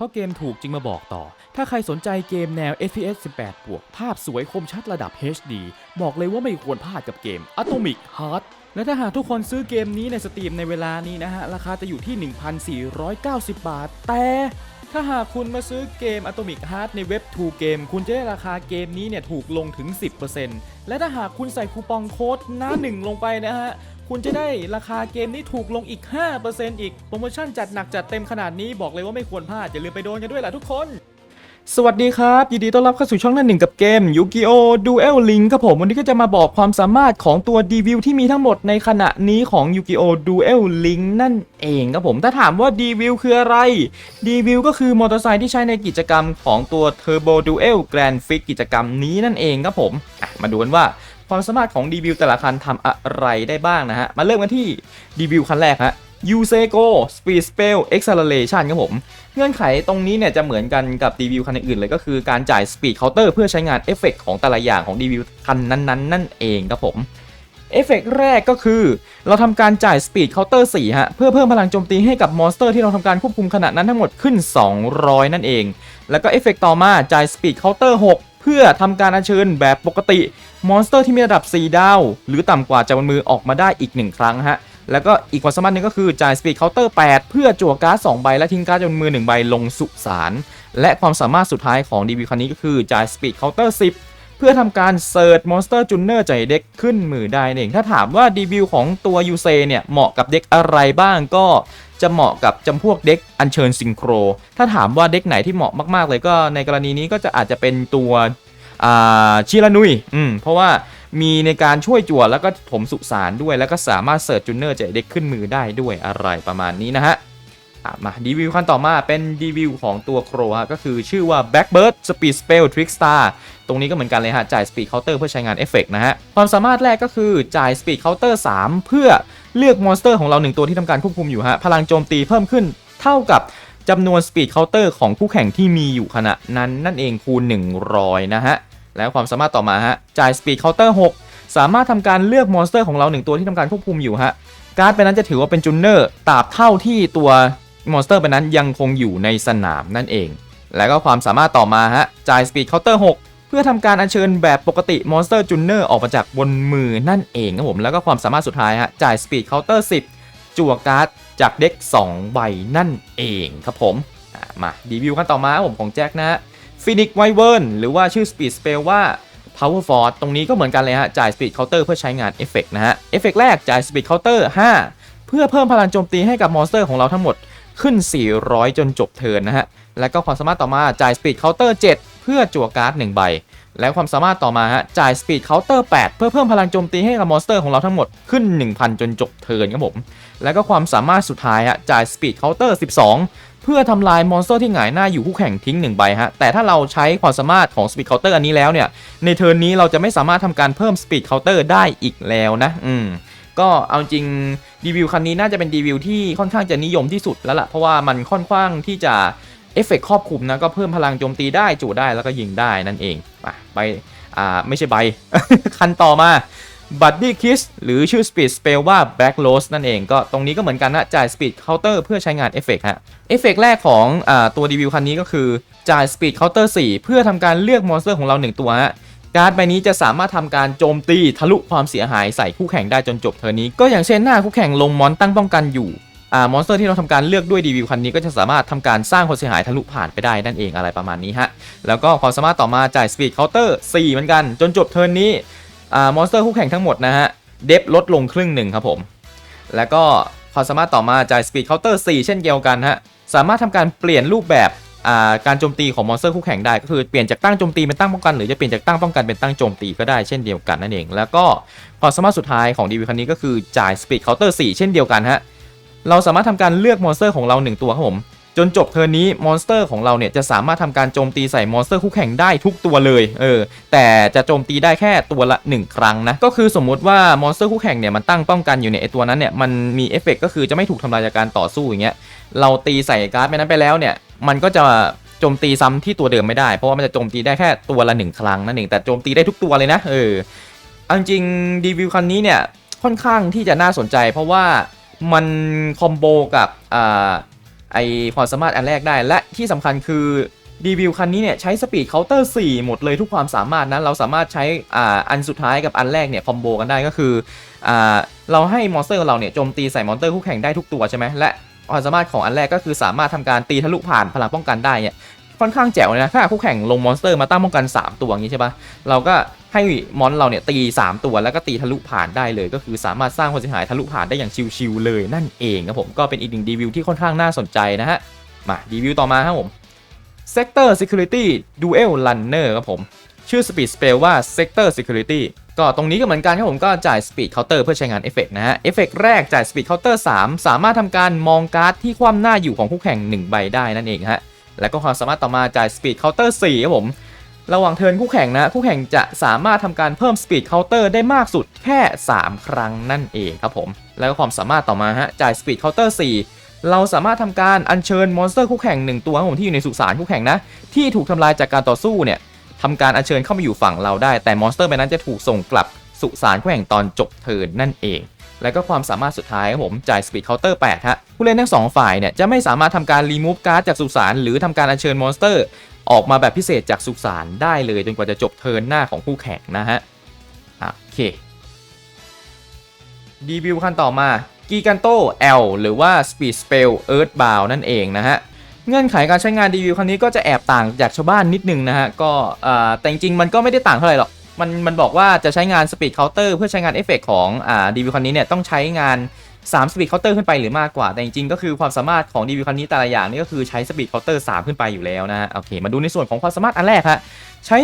เพราะเกมถูกจึงมาบอกต่อ ถ้าใครสนใจเกมแนว FPS 18 บวก ภาพสวยคมชัดระดับ HD บอกเลยว่าไม่ควรพลาดกับเกม Atomic Heart และถ้าหากทุกคนซื้อเกมนี้ในสตรีมในเวลานี้นะฮะ ราคาจะอยู่ที่ 1,490 บาท แต่ถ้าหากคุณมาซื้อเกม Atomic Heart ในเว็บ2เกมคุณจะได้ราคาเกมนี้เนี่ยถูกลงถึง 10%และถ้าหากคุณใส่คูปองโค้ดหน้าหนึ่งลงไปนะฮะ คุณจะได้ราคาเกมนี้ถูกลงอีก 5%อีก โปรโมชั่นจัดหนักจัดเต็มขนาดนี้บอกเลยว่าไม่ควรพลาด อย่าลืมไปโดนกันด้วยล่ะทุกคน สวัสดีครับ ยินดีต้อนรับเข้าสู่ช่องหนั่นหนึ่งกับเกม Yu-Gi-Oh! Duel Link ครับผม วันนี้ก็จะมาบอกความสามารถของตัว d v i e w ที่มีทั้งหมดในขณะนี้ของ Yu-Gi-Oh! Duel Link นั่นเองครับผมถ้าถามว่า d v i e w คืออะไร d v i e w ก็คือมอเตอร์ไซค์ที่ใช้ในกิจกรรมของตัว Turbo Duel Grand Fix กิจกรรมนี้นั่นเองครับผมมาดูกันว่า ความสามารถของ d v i e w แต่ละคันทำอะไรได้บ้างนะฮะ มาเริ่มกันที่ d v i e w คันแรกฮะ u s e g o Speed Spell Acceleration ครับผม เงื่อนไขตรงนี้เนี่ยจะเหมือนกันกับ d v i e w คันอื่นเลยก็คือการจ่าย Speed Counter เพื่อใช้งานเอฟเฟกของแต่ละอย่างของ d v i e w คันนั้นๆ นั่นเองครับผมเอฟเฟกแรกก็คือ เราทำการจ่าย Speed Counter 4ฮะเพื่อเพิ่มพลังโจมตีให้กับมอนสเตอร์ที่เราทำการควบคุมขณะนั้นทั้งหมดขึ้น 200 นั่นเอง แล้วก็เอฟเฟกต่อมาจ่าย Speed Counter 6 เพื่อทำการอัญเชิญแบบปกติมอนสเตอร์ที่มีระดับ 4 ดาว หรือต่ำกว่าจากบนมือออกมาได้อีก 1 ครั้งฮะแล้วก็อีกความสามารถหนึงก็คือจ่ายสปีดเคาน์เตอร์8เพื่อจั่วการ์ด2ใบ และทิ้งการ์ดจนมือ 1 ใบลงสุสาน และความสามารถสุดท้ายของดีวีคันนี้ก็คือจ่ายสปีดเคาน์เตอร์10 เพื่อทำการเซิร์ชมอนสเตอร์จูเนอร์ใจเด็กขึ้นมือได้นั่นเองถ้าถามว่าดีวิวของตัวยูเซเนี่ยเหมาะกับเด็กอะไรบ้างก็จะเหมาะกับจำพวกเด็กอัญเชิญซิงโคร ถ้าถามว่าเด็กไหนที่เหมาะมาก ๆ เลยก็ในกรณีนี้ก็จะอาจจะเป็นตัวชิรานุยอืมเพราะว่ามีในการช่วยจั่วแล้วก็ถมสุสานด้วย แล้วก็สามารถเสิร์ชจูเนอร์ใจเด็กขึ้นมือได้ด้วยอะไรประมาณนี้นะฮะ มาดีวิวขั้นต่อมาเป็นดีวิวของตัวโครฮะก็คือชื่อว่า Blackbird Speed Spell Trickstar ตรงนี้ก็เหมือนกันเลยฮะ จ่าย Speed Counter เพื่อใช้งานเอฟเฟกนะฮะ ความสามารถแรกก็คือจ่าย Speed Counter 3 เพื่อเลือกมอนสเตอร์ของเรา 1 ตัวที่ทำการควบคุมอยู่ฮะ พลังโจมตีเพิ่มขึ้นเท่ากับจำนวน Speed Counter ของคู่แข่งที่มีอยู่ขณะนั้นนั่นเองคูณ 100 นะฮะ แล้วความสามารถต่อมาฮะ จ่าย Speed Counter 6 สามารถทำการเลือกมอนสเตอร์ของเรา 1 ตัวที่ทำการควบคุมอยู่ฮะการ์ดไปนั้นจะถือว่าเป็นจูเนอร์ตราบเท่าที่ตัว มอนสเตอร์ไปนั้นยังคงอยู่ในสนามนั่นเอง แล้วก็ความสามารถต่อมาฮะจ่าย Speed Counter 6เพื่อทำการอัญเชิญแบบปกติมอนสเตอร์จูเนอร์ออกมาจากบนมือนั่นเองครับผม แล้วก็ความสามารถสุดท้ายฮะจ่าย Speed Counter 10 จั่วการ์ดจากเด็ก 2 ใบนั่นเองครับผมมาดีวิวขั้นต่อมาผมของแจ็คนะฮะ Phoenix Wyvern หรือว่าชื่อ Speed Spell ว่า Power Force ตรงนี้ก็เหมือนกันเลยฮะจ่าย Speed Counter เพื่อใช้งานเอฟเฟกนะฮะเอฟเฟกแรกจ่าย Speed Counter 5เพื่อเพิ่มพลังโจมตีให้กับมอนสเตอร์ของเราทั้งหมด ขึ้น 400 จนจบเทินนะฮะ แล้วก็ความสามารถต่อมาจ่าย Speed Counter 7เพื่อจั่วการ์ด 1 ใบ และความสามารถต่อมาฮะจ่าย Speed Counter 8เพื่อเพิ่มพลังโจมตีให้กับมอนสเตอร์ของเราทั้งหมดขึ้น 1,000 จนจบเทินครับผม แล้วก็ความสามารถสุดท้ายฮะจ่าย Speed Counter 12 เพื่อทำลายมอนสเตอร์ที่หงายหน้าอยู่คู่แข่งทิ้ง1ใบฮะ แต่ถ้าเราใช้ความสามารถของ Speed Counter อันนี้แล้วเนี่ย ในเทิร์นนี้เราจะไม่สามารถทำการเพิ่ม Speed Counter ได้อีกแล้วนะ อืม ก็เอาจริงดีวิวคันนี้น่าจะเป็นดีวิวที่ค่อนข้างจะนิยมที่สุดแล้วล่ะ เพราะว่ามันค่อนข้างที่จะเอฟเฟกครอบคลุมนะก็เพิ่มพลังโจมตีได้จู่ได้แล้วก็ยิงได้นั่นเองมาไปอ่าไม่ใช่ใบ คันต่อมา Buddy Kiss หรือชื่อ Speed Spell ว่า Black Rose นั่นเองก็ตรงนี้ก็เหมือนกันนะจ่าย Speed Counter เพื่อใช้งานเอฟเฟกฮะเอฟเฟกแรกของอตัวดีวิวคันนี้ก็คือจ่าย Speed Counter 4 เพื่อทำการเลือกมอนสเตอร์ของเรา 1 ตัวฮะ การ์ดใบนี้จะสามารถทำการโจมตีทะลุความเสียหายใส่คู่แข่งได้จนจบเทอร์นี้ ก็อย่างเช่นหน้าคู่แข่งลงมอนตั้งป้องกันอยู่อ่ามอนสเตอร์ที่เราทำการเลือกด้วยดีวิวคันนี้ก็จะสามารถทำการสร้างความเสียหายทะลุผ่านไปได้นั่นเองอะไรประมาณนี้ฮะ แล้วก็ความสามารถต่อมาจ่าย Speed Counter 4เหมือนกันจนจบเทิร์นนี้อ่ามอนสเตอร์คู่แข่งทั้งหมดนะฮะเดฟลดลงครึ่งหนึ่งครับผม แล้วก็ความสามารถต่อมาจ่าย Speed Counter 4เช่นเดียวกันฮะสามารถทำการเปลี่ยนรูปแบบ การโจมตีของมอนสเตอร์คู่แข่งได้ก็คือเปลี่ยนจากตั้งโจมตีเป็นตั้งป้องกันหรือจะเปลี่ยนจากตั้งป้องกันเป็นตั้งโจมตีก็ได้เช่นเดียวกันนั่นเอง แล้วก็ความสามารถสุดท้ายของดีวีคันนี้ก็คือจ่าย Speed Counter 4เช่นเดียวกันฮะเราสามารถทำการเลือกมอนสเตอร์ของเรา 1 ตัวครับผม จนจบเทอร์นนี้มอนสเตอร์ของเราเนี่ยจะสามารถทำการโจมตีใส่มอนสเตอร์คู่แข่งได้ทุกตัวเลยเออแต่จะโจมตีได้แค่ตัวละ 1 ครั้งนะก็คือสมมุติว่ามอนสเตอร์คู่แข่งเนี่ยมันตั้งป้องกันอยู่เนี่ยไอตัวนั้นเนี่ยมันมีเอฟเฟกก็คือจะไม่ถูกทำลายจากการต่อสู้อย่างเงี้ยเราตีใส่การ์ดไปนั้นไปแล้วเนี่ย มันก็จะโจมตีซ้ำที่ตัวเดิมไม่ได้ เพราะว่ามันจะโจมตีได้แค่ตัวละหนึ่งครั้งนั่นเองแต่โจมตีได้ทุกตัวเลยนะเออเอาจริงดีวิวคันนี้เนี่ยค่อนข้างที่จะน่าสนใจ เพราะว่ามันคอมโบกับอ่าไอความสามารถอันแรกได้ และที่สำคัญคือดีวิวคันนี้เนี่ยใช้สปีดเคาน์เตอร์4หมดเลยทุกความสามารถนะเราสามารถใช้อ่าอันสุดท้ายกับอันแรกเนี่ยคอมโบกันได้ก็คืออ่าเราให้มอนสเตอร์เราเนี่ยโจมตีใส่มอนสเตอร์คู่แข่งได้ทุกตัวใช่ไหมและ ความสามารถของอันแรกก็คือสามารถทำการตีทะลุผ่านพลังป้องกันได้เนี่ยค่อนข้างแจ๋วเลยนะถ้าคู่แข่งลงมอนสเตอร์มาตั้งป้องกัน 3 ตัวอย่างนี้ใช่ปะเราก็ให้มอนเราเนี่ยตี 3 ตัวแล้วก็ตีทะลุผ่านได้เลย ก็คือสามารถสร้างความเสียหายทะลุผ่านได้อย่างชิวๆเลยนั่นเองครับผมก็เป็นอีกหนึ่งดีวิวที่ค่อนข้างน่าสนใจนะฮะมาดีวิวต่อมาครับผม Sector Security Dual Runner ครับผม ชื่อ Speed Spell ว่า Sector Security ก็ตรงนี้ก็เหมือนกันครับผมก็จ่าย Speed Counter เพื่อใช้งานเอฟเฟกนะฮะ เอฟเฟกแรกจ่าย Speed Counter 3 สามารถทำการมองการ์ดที่คว่ำหน้าอยู่ของคู่แข่ง 1 ใบได้นั่นเองฮะ แล้วก็ความสามารถต่อมาจ่าย Speed Counter 4ครับผม ระหว่างเทินคู่แข่งนะคู่แข่งจะสามารถทำการเพิ่ม Speed Counter ได้มากสุดแค่ 3 ครั้งนั่นเองครับผม แล้วก็ความสามารถต่อมาฮะจ่าย Speed Counter 4เราสามารถทำการอัญเชิญมอนสเตอร์คู่แข่ง 1 ตัวครับผมที่อยู่ในสุสานคู่แข่งนะ ที่ถูกทำลายจากการต่อสู้เนี่ย ทำการอัญเชิญเข้ามาอยู่ฝั่งเราได้ แต่มอนสเตอร์ใบนั้นจะถูกส่งกลับสุสานแข่งตอนจบเทิร์นนั่นเอง แล้วก็ความสามารถสุดท้ายครับผมจ่าย Speed Counter 8ฮะผู้เล่นทั้งสองฝ่ายเนี่ยจะไม่สามารถทำการรีมูฟการ์ดจากสุสานหรือทำการอัญเชิญมอนสเตอร์ ออกมาแบบพิเศษจากสุสานได้เลยจนกว่าจะจบเทิร์นหน้าของคู่แข่งนะฮะอะโอเคดีบิวขั้นต่อมากีกันโต L หรือว่า Speed Spell Earthbound นั่นเองนะฮะ เงื่อนไขการใช้งานดีวิวครั้งนี้ก็จะแอบต่างจากชาวบ้านนิดนึงนะฮะก็แต่จริงๆมันก็ไม่ได้ต่างเท่าไหร่หรอกมันมันบอกว่าจะใช้งาน Speed Counter เพื่อใช้งานเอฟเฟกของอ่าดีวิวครั้งนี้เนี่ยต้องใช้งาน3 Speed Counter ขึ้นไปหรือมากกว่า แต่จริงๆก็คือความสามารถของดีวิวครั้งนี้แต่ละอย่างนี่ก็คือใช้ Speed Counter 3ขึ้นไปอยู่แล้วนะโอเคมาดูในส่วนของความสามารถอันแรกฮะใช้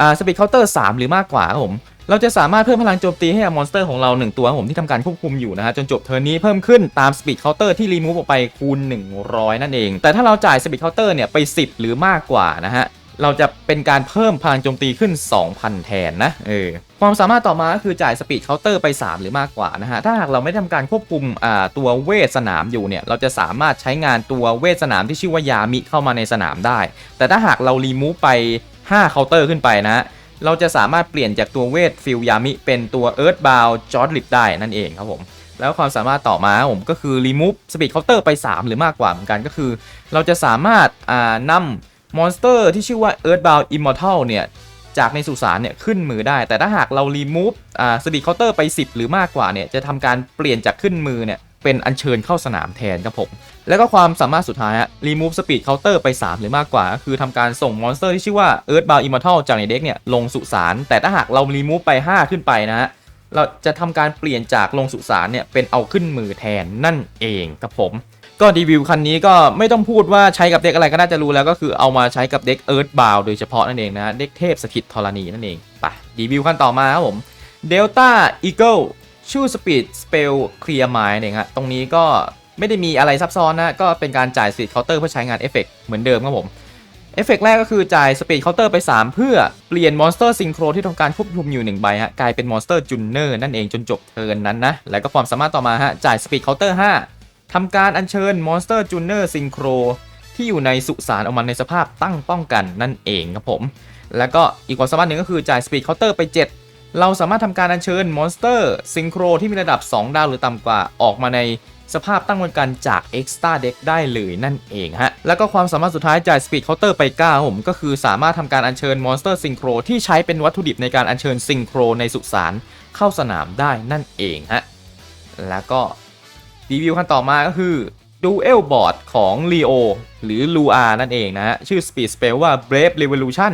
อ่า Speed Counter 3หรือมากกว่าครับผม เราจะสามารถเพิ่มพลังโจมตีให้กับมอนสเตอร์ของเรา 1 ตัวครับผมที่ทำการควบคุมอยู่นะฮะจนจบเทิร์นนี้เพิ่มขึ้นตาม Speed Counter ที่รีมูฟออกไปคูณ 100 นั่นเอง แต่ถ้าเราจ่าย Speed Counter เนี่ยไป 10 หรือมากกว่านะฮะเราจะเป็นการเพิ่มพลังโจมตีขึ้น 2,000 แทนนะเออความสามารถต่อมาก็คือจ่าย Speed Counter ไป 3 หรือมากกว่านะฮะ ถ้าหากเราไม่ได้ทำการควบคุมอ่าตัวเวทสนามอยู่เนี่ย เราจะสามารถใช้งานตัวเวทสนามที่ชื่อว่ายามิเข้ามาในสนามได้ แต่ถ้าหากเรารีมูฟไป 5 เคาน์เตอร์ขึ้นไปนะ เราจะสามารถเปลี่ยนจากตัวเวทฟิลยามิเป็นตัวเอิร์ธบาวจอร์ดลิปได้นั่นเองครับผมแล้วความสามารถต่อมาผมก็คือ remove speed counter ไป 3 หรือมากกว่าเหมือนกันก็คือ เราจะสามารถอ่านำมอนสเตอร์ที่ชื่อว่า Earthbound Immortal เนี่ย จากในสุสานเนี่ย ขึ้นมือได้ แต่ถ้าหากเรา remove อ่า speed counter ไป 10 หรือมากกว่าเนี่ย จะทำการเปลี่ยนจากขึ้นมือเนี่ย เป็นอัญเชิญเข้าสนามแทนครับผม แล้วก็ความสามารถสุดท้ายฮะ remove speed counter ไป 3 หรือมากกว่า ก็คือทำการส่งมอนสเตอร์ที่ชื่อว่า Earthbound Immortal จากในเด็กเนี่ยลงสุสาน แต่ถ้าหากเรา remove ไป 5 ขึ้นไปนะฮะ เราจะทำการเปลี่ยนจากลงสุสานเนี่ยเป็นเอาขึ้นมือแทนนั่นเองครับผมก็รีวิวคันนี้ก็ไม่ต้องพูดว่าใช้กับเด็กอะไรก็น่าจะรู้แล้วก็คือเอามาใช้กับเด็ก Earthbound โดยเฉพาะนั่นเองนะเด็กเทพสถิตธรณีนั่นเองไปรีวิวคันต่อมาครับผม Delta Eagle ชื่อ Speed Spell Clear Mind เองฮะตรงนี้ก็ไม่ได้มีอะไรซับซ้อนนะ ก็เป็นการจ่าย Speed Counter เพื่อใช้งานเอฟเฟกเหมือนเดิมครับผม เอฟเฟกแรกก็คือจ่าย Speed Counter ไป 3 เพื่อเปลี่ยนมอนสเตอร์ซิงโครที่ทำการควบคุมอยู่1ใบฮะกลายเป็นมอนสเตอร์จุนเนอร์นั่นเองจนจบเทิร์นนั้นนะ แล้วก็ความสามารถต่อมาฮะจ่าย Speed Counter 5ทำการอัญเชิญมอนสเตอร์จูเนอร์ซิงโครที่อยู่ในสุสานออกมาในสภาพตั้งป้องกันนั่นเองครับผม แล้วก็อีกความสามารถหนึ่งก็คือจ่าย Speed Counter ไป 7 เราสามารถทำการอัญเชิญมอนสเตอร์ซิงโครที่มีระดับ 2 ดาวหรือต่ำกว่าออกมาในสภาพตั้งบนกันจาก Extra Deck ได้เลยนั่นเองฮะ แล้วก็ความสามารถสุดท้ายจ่าย Speed Counter ไป9ผมก็คือสามารถทำการอัญเชิญมอนสเตอร์ซิงโครที่ใช้เป็นวัตถุดิบในการอัญเชิญซิงโครในสุสานเข้าสนามได้นั่นเองฮะ แล้วก็รีวิวขั้นต่อมาก็คือ Duel Board ของ Leo หรือ Lua นั่นเองนะฮะ ชื่อ Speed Spell ว่า Brave Revolution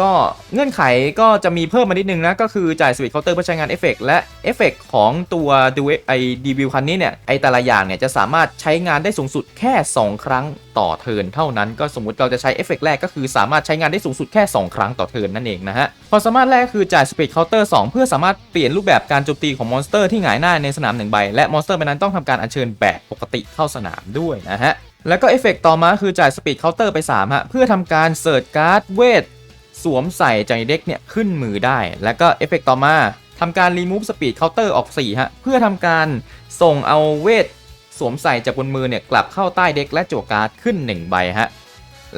ก็เงื่อนไขก็จะมีเพิ่มมานิดนึงนะ ก็คือจ่าย Speed Counter เพื่อใช้งานเอฟเฟกและเอฟเฟกของตัว Duel ไอดีวิวคันนี้เนี่ย ไอแต่ละอย่างเนี่ย จะสามารถใช้งานได้สูงสุดแค่ 2 ครั้งต่อเทิร์นเท่านั้น ก็สมมุติเราจะใช้เอฟเฟกแรกก็คือสามารถใช้งานได้สูงสุดแค่ 2 ครั้งต่อเทิร์นนั่นเองนะฮะความสามารถแรกคือจ่าย Speed Counter 2เพื่อสามารถเปลี่ยนรูปแบบการโจมตีของมอนสเตอร์ที่หงายหน้าในสนามหนึ่งใบและมอนสเตอร์ใบนั้นต้องทำการอัญเชิญแบบปกติเข้าสนามด้วยนะฮะแล้วก็เอฟเฟกต่อมาคือจ่าย Speed Counter ไป3ฮะเพื่อทำการเสิร์ชการ์ดเวท สวมใส่จากเด็กเนี่ยขึ้นมือได้ แล้วก็เอฟเฟกต่อมาทำการรีมูฟสปีดเคาน์เตอร์ออก4ฮะเพื่อทำการส่งเอาเวทสวมใส่จากบนมือเนี่ยกลับเข้าใต้เด็กและจั่วการ์ดขึ้น 1 ใบฮะ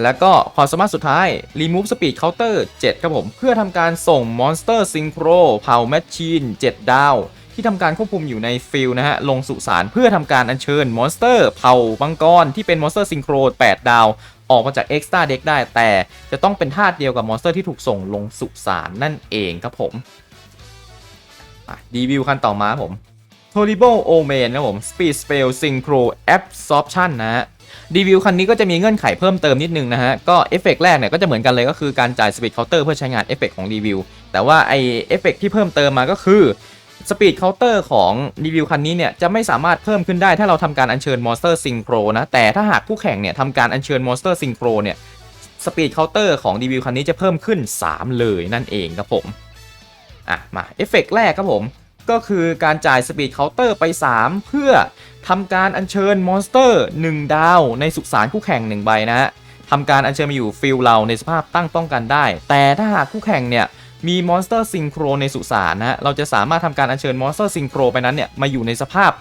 แล้วก็ความสามารถสุดท้าย remove speed counter 7 ครับผม เพื่อทำการส่ง monster synchro เผาแมชชีน 7 ดาว ที่ทำการควบคุมอยู่ในฟิลนะฮะลงสุสานเพื่อทำการอัญเชิญมอนสเตอร์เผ่ามังกรที่เป็นมอนสเตอร์ซิงโคร8ดาว ออกมาจาก Extra Deck ได้ แต่จะต้องเป็นธาตุเดียวกับมอนสเตอร์ที่ถูกส่งลงสุสานนั่นเองครับผมดีวิวคันต่อมาครับผม Horrible Omen นะครับผม Speed Spell Synchro Absorption นะฮะดีวิวคันนี้ก็จะมีเงื่อนไขเพิ่มเติมนิดนึงนะฮะ ก็เอฟเฟกต์แรกเนี่ยก็จะเหมือนกันเลยก็คือการจ่าย Speed Counter เพื่อใช้งานเอฟเฟกต์ของรีวิว แต่ว่าไอเอฟเฟกต์ที่เพิ่มเติมมาก็คือ Speed Counter ของรีวิวคันนี้เนี่ยจะไม่สามารถเพิ่มขึ้นได้ถ้าเราทำการอัญเชิญ Monster Synchro นะแต่ถ้าหากคู่แข่งเนี่ยทำการอัญเชิญ Monster Synchro เนี่ย Speed Counter ของรีวิวคันนี้จะเพิ่มขึ้น 3 เลยนั่นเองครับผมอะมาเอฟเฟกต์แรกครับผมก็คือการจ่ายสปีดเคาน์เตอร์ไป 3 เพื่อทำการอัญเชิญมอนสเตอร์ 1 ดาวในสุสานคู่แข่ง 1 ใบนะฮะทำการอัญเชิญมาอยู่ฟิลเราในสภาพตั้งป้องกันได้ แต่ถ้าหากคู่แข่งเนี่ย มีมอนสเตอร์ซิงโครในสุสานนะฮะเราจะสามารถทำการอัญเชิญมอนสเตอร์ซิงโครไปนั้นเนี่ยมาอยู่ในสภาพ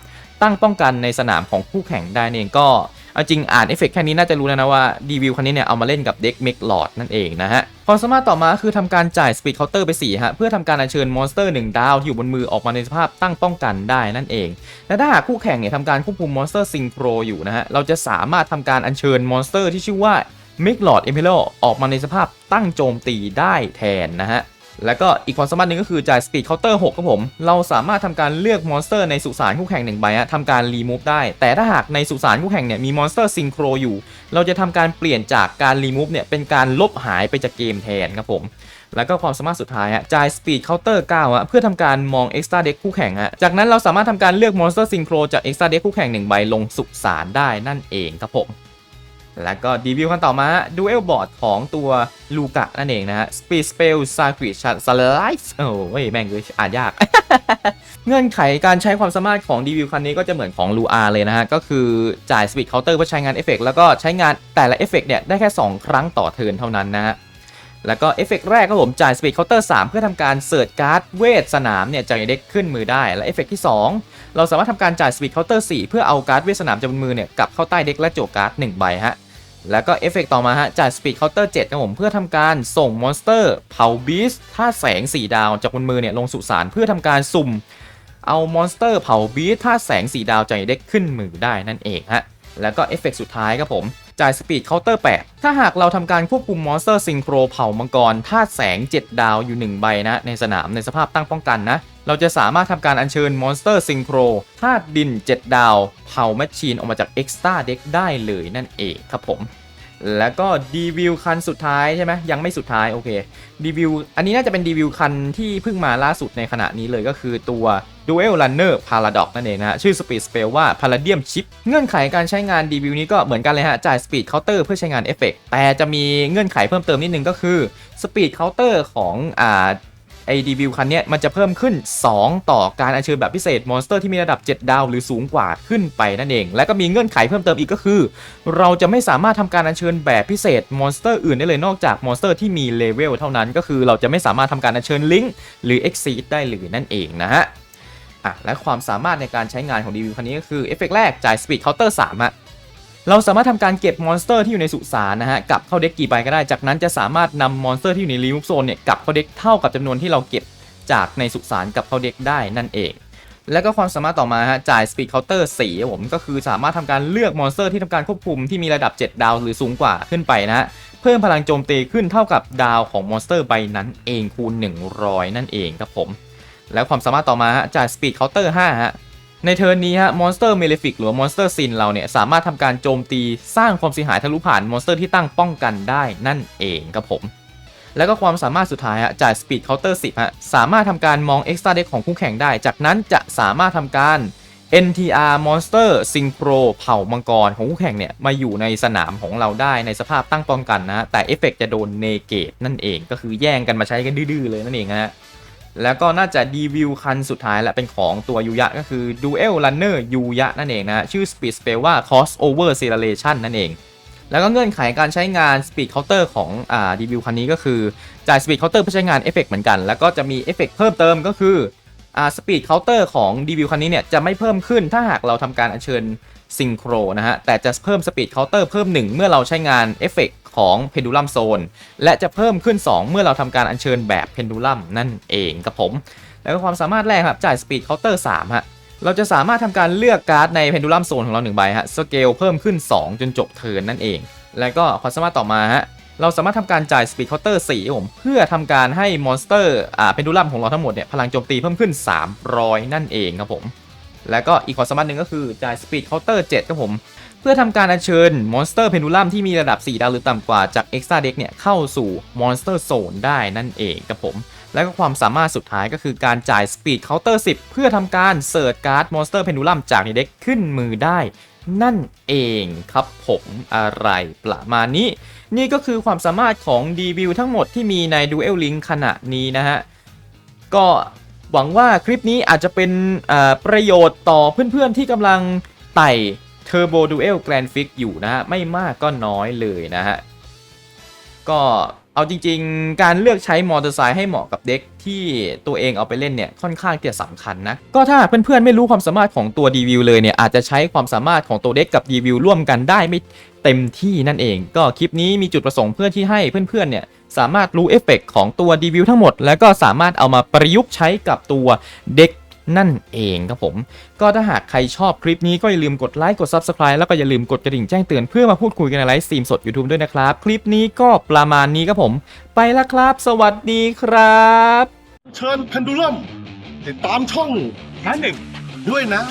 ตั้งป้องกันในสนามของคู่แข่งได้เองก็เอาจริงอ่านเอฟเฟกต์แค่นี้น่าจะรู้แล้วนะว่าดีวิวคันนี้เนี่ยเอามาเล่นกับเด็กเมกลอดนั่นเองนะฮะความสามารถต่อมาคือทำการจ่ายสปีดเคาน์เตอร์ไป4ฮะเพื่อทำการอัญเชิญมอนสเตอร์1ดาวที่อยู่บนมือออกมาในสภาพตั้งป้องกันได้นั่นเอง และถ้าหากคู่แข่งเนี่ยทำการควบคุมมอนสเตอร์ซิงโครอยู่นะฮะเราจะสามารถทำการอัญเชิญมอนสเตอร์ที่ชื่อว่าเมิกลอดเอ p ม r ลออกมาในสภาพตั้งโจมตีได้แทนนะฮะ แล้วก็อีกความสามารถหนึ่งก็คือจ่ายสปีดเคาน์เตอร์6ครับผม เราสามารถทำการเลือกมอนสเตอร์ในสุสานคู่แข่งหนึ่งใบทำการรีมูฟได้ แต่ถ้าหากในสุสานคู่แข่งเนี่ยมีมอนสเตอร์ซิงโครอยู่ เราจะทำการเปลี่ยนจากการรีมูฟเนี่ยเป็นการลบหายไปจากเกมแทนครับผม แล้วก็ความสามารถสุดท้ายฮะจ่ายสปีดเคาน์เตอร์9ฮะเพื่อทำการมอง Extra Deck คู่แข่งฮะ จากนั้นเราสามารถทำการเลือกมอนสเตอร์ซิงโครจาก Extra Deck คู่แข่งหนึ่งใบลงสุสานได้นั่นเองครับผม แล้วก็ดีวิวกันต่อมาดูเอลบอร์ดของตัวลูกะนั่นเองนะฮะ Speed Spell Circuit s l i c e โอ้ยแม่งเลยอ่านยาก เงื่อนไขการใช้ความสามารถของดีวิวคันนี้ก็จะเหมือนของลูอาเลยนะฮะ ก็คือจ่าย Speed Counter เพื่อใช้งานเอฟเฟกแล้วก็ใช้งานแต่ละเอฟเฟกเนี่ย ได้แค่ 2 ครั้งต่อเทิร์นเท่านั้นนะฮะแล้วก็เอฟเฟกแรกก็ผมจ่าย Speed Counter 3เพื่อทำการเสิร์ชการ์ดเวทสนามเนี่ยจากเด็กขึ้นมือได้ และเอฟเฟกที่ 2 เราสามารถทำการจ่าย Speed Counter 4เพื่อเอาการ์ดเวทสนามจากบนมือเนี่ยกลับเข้าใต้เด็กและโจกการ์ด1ใบฮะ แล้วก็เอฟเฟกต่อมาฮะจ่าย Speed Counter 7ครับผมเพื่อทำการส่งมอนสเตอร์เผาบีสท่าแสง 4 ดาวจากบนมือเนี่ยลงสุสานเพื่อทำการสุ่ม เอามอนสเตอร์เผาบีสท่าแสง 4 ดาวจากเด็กขึ้นมือได้นั่นเองฮะ แล้วก็เอฟเฟกสุดท้ายครับผมจ่าย Speed Counter 8ถ้าหากเราทำการควบคุมมอนสเตอร์ซิงโครเผามังกรธาตุแสง 7 ดาวอยู่ 1 ใบนะ ในสนามในสภาพตั้งป้องกันนะ เราจะสามารถทำการอัญเชิญมอนสเตอร์ซิงโครธาตุดิน 7 ดาวเผาแมชชีนออกมาจาก Extra Deck ได้เลยนั่นเองครับผม แล้วก็ดีวิวคันสุดท้ายใช่ไหมยังไม่สุดท้ายโอเคดีวิวอันนี้น่าจะเป็นดีวิวคันที่เพิ่งมาล่าสุดในขณะนี้เลยก็คือตัว Duel Runner Paradox นั่นเองนะฮะชื่อ Speed Spell ว่า Palladium Chip เงื่อนไขการใช้งานดีวิวนี้ก็เหมือนกันเลยฮะ จ่าย Speed Counter เพื่อใช้งานเอฟเฟกแต่จะมีเงื่อนไขเพิ่มเติมนิดนึงก็คือ Speed Counter ของอ่า ไอดีวิวคันนี้มันจะเพิ่มขึ้น 2 ต่อการอัญเชิญแบบพิเศษมอนสเตอร์ที่มีระดับ 7 ดาว หรือสูงกว่าขึ้นไปนั่นเอง และก็มีเงื่อนไขเพิ่มเติมอีกก็คือ เราจะไม่สามารถทำการอัญเชิญแบบพิเศษมอนสเตอร์อื่นได้เลยนอกจากมอนสเตอร์ที่มีเลเวลเท่านั้นก็คือเราจะไม่สามารถทำการอัญเชิญลิงก์หรือ Exceed ได้เลยนั่นเองนะฮะอะและความสามารถในการใช้งานของดีวิวคันนี้ก็คือเอฟเฟกแรกจ่าย Speed Counter 3อะ เราสามารถทำการเก็บมอนสเตอร์ที่อยู่ในสุสานนะฮะกลับเข้าเด็กกี่ใบก็ได้ จากนั้นจะสามารถนำมอนสเตอร์ที่อยู่ในรีมูฟโซนเนี่ยกลับเข้าเด็กเท่ากับจำนวนที่เราเก็บจากในสุสานกับเข้าเด็กได้นั่นเอง แล้วก็ความสามารถต่อมาฮะจ่าย Speed Counter 4ครับผมก็คือสามารถทำการเลือกมอนสเตอร์ที่ทำการควบคุมที่มีระดับ 7 ดาวหรือสูงกว่าขึ้นไปนะฮะเพิ่มพลังโจมตีขึ้นเท่ากับดาวของมอนสเตอร์ใบนั้นเองคูณ 100 นั่นเองครับผม แล้วความสามารถต่อมาฮะจ่าย Speed Counter 5ฮะ ในเทิร์นนี้ฮะมอนสเตอร์เมลิฟิกหรือมอนสเตอร์ซินเราเนี่ย สามารถทำการโจมตีสร้างความเสียหายทะลุผ่านมอนสเตอร์ที่ตั้งป้องกันได้นั่นเองครับผม แล้วก็ความสามารถสุดท้ายฮะจ่าย Speed Counter 10ฮะสามารถทำการมอง Extra Deck ของคู่แข่งได้ จากนั้นจะสามารถทำการ NTR Monster Synchro เผ่ามังกรของคู่แข่งเนี่ย มาอยู่ในสนามของเราได้ในสภาพตั้งป้องกันนะ แต่เอฟเฟกจะโดนเนเกตนั่นเองก็คือแย่งกันมาใช้กันดื้อเลยนั่นเองฮะ แล้วก็น่าจะดีวิวคันสุดท้ายและเป็นของตัวยูยะก็คือ Duel Runner ยูยะนั่นเองนะ ชื่อ Speed Spell ว่า Crossover Acceleration นั่นเอง แล้วก็เงื่อนไขการใช้งาน Speed Counter ของอ่าดีวิวคันนี้ก็คือ จ่าย Speed Counter เพื่อใช้งานเอฟเฟกเหมือนกัน แล้วก็จะมีเอฟเฟกเพิ่มเติมก็คืออ่า Speed Counter ของดีวิวคันนี้เนี่ยจะไม่เพิ่มขึ้นถ้าหากเราทำการอัญเชิญ ซิงโครนะฮะ แต่จะเพิ่ม Speed Counter เพิ่ม 1 เมื่อเราใช้งานเอฟเฟกของ Pendulum Zone และจะเพิ่มขึ้น 2 เมื่อเราทำการอัญเชิญแบบ Pendulum นั่นเองครับผม แล้วก็ความสามารถแรกครับจ่ายสปีดเคาน์เตอร์3ฮะเราจะสามารถทำการเลือกการ์ดในเพนดูลัมโซนของเรา1ใบฮะสเกลเพิ่มขึ้น 2 จนจบเทิร์นนั่นเอง แล้วก็ความสามารถต่อมาฮะเราสามารถทำการจ่ายสปีดเคาน์เตอร์4ครับผมเพื่อทำการให้มอนสเตอร์อ่าเพนดูลัมของเราทั้งหมดเนี่ยพลังโจมตีเพิ่มขึ้น 300 นั่นเองครับผม แล้วก็อีกความสามารถหนึ่งก็คือจ่ายสปีดเคาน์เตอร์7ครับผม เพื่อทำการอัญเชิญมอนสเตอร์เพนดูลัมที่มีระดับ 4 ดาวหรือต่ำกว่าจาก Extra Deck เนี่ยเข้าสู่มอนสเตอร์โซนได้นั่นเองครับผม แล้วก็ความสามารถสุดท้ายก็คือการจ่ายสปีดเคาน์เตอร์10 เพื่อทำการเสิร์ชการ์ดมอนสเตอร์เพนดูลัมจากในเด็กขึ้นมือได้นั่นเองครับผมอะไรประมาณนี้ นี่ก็คือความสามารถของ d ีวิวทั้งหมดที่มีใน Duel Link ขณะนี้นะฮะ ก็ หวังว่าคลิปนี้อาจจะเป็นประโยชน์ต่อเพื่อนๆที่กำลังไต่ Turbo Duel Grand Fix อยู่นะฮะ ไม่มากก็น้อยเลยนะฮะ ก็เอาจริงๆ การเลือกใช้มอเตอร์ไซค์ให้เหมาะกับเด็กที่ตัวเองเอาไปเล่นเนี่ยค่อนข้างจะสำคัญนะ ก็ถ้าเพื่อนๆไม่รู้ความสามารถของตัว d ีวิวเลยเนี่ยอาจจะใช้ความสามารถของตัวเด็กกับ d ีวิวร่วมกันได้ไม่เต็มที่นั่นเอง ก็คลิปนี้มีจุดประสงค์เพื่อที่ให้เพื่อนๆเนี่ย สามารถรู้เอฟเฟกต์ของตัว d ีวิวทั้งหมด แล้วก็สามารถเอามาประยุกต์ใช้กับตัวเด็กนั่นเองครับผม ก็ถ้าหากใครชอบคลิปนี้ก็อย่าลืมกดไลค์กด Subscribe แล้วก็อย่าลืมกดกระดิ่งแจ้งเตือนเพื่อมาพูดคุยกันในไลฟ์สตรีมสด YouTube ด้วยนะครับ คลิปนี้ก็ประมาณนี้ครับผม ไปละครับ สวัสดีครับ เชิญเพนดูลัมติดตามช่องแค่หนึ่งด้วยนะ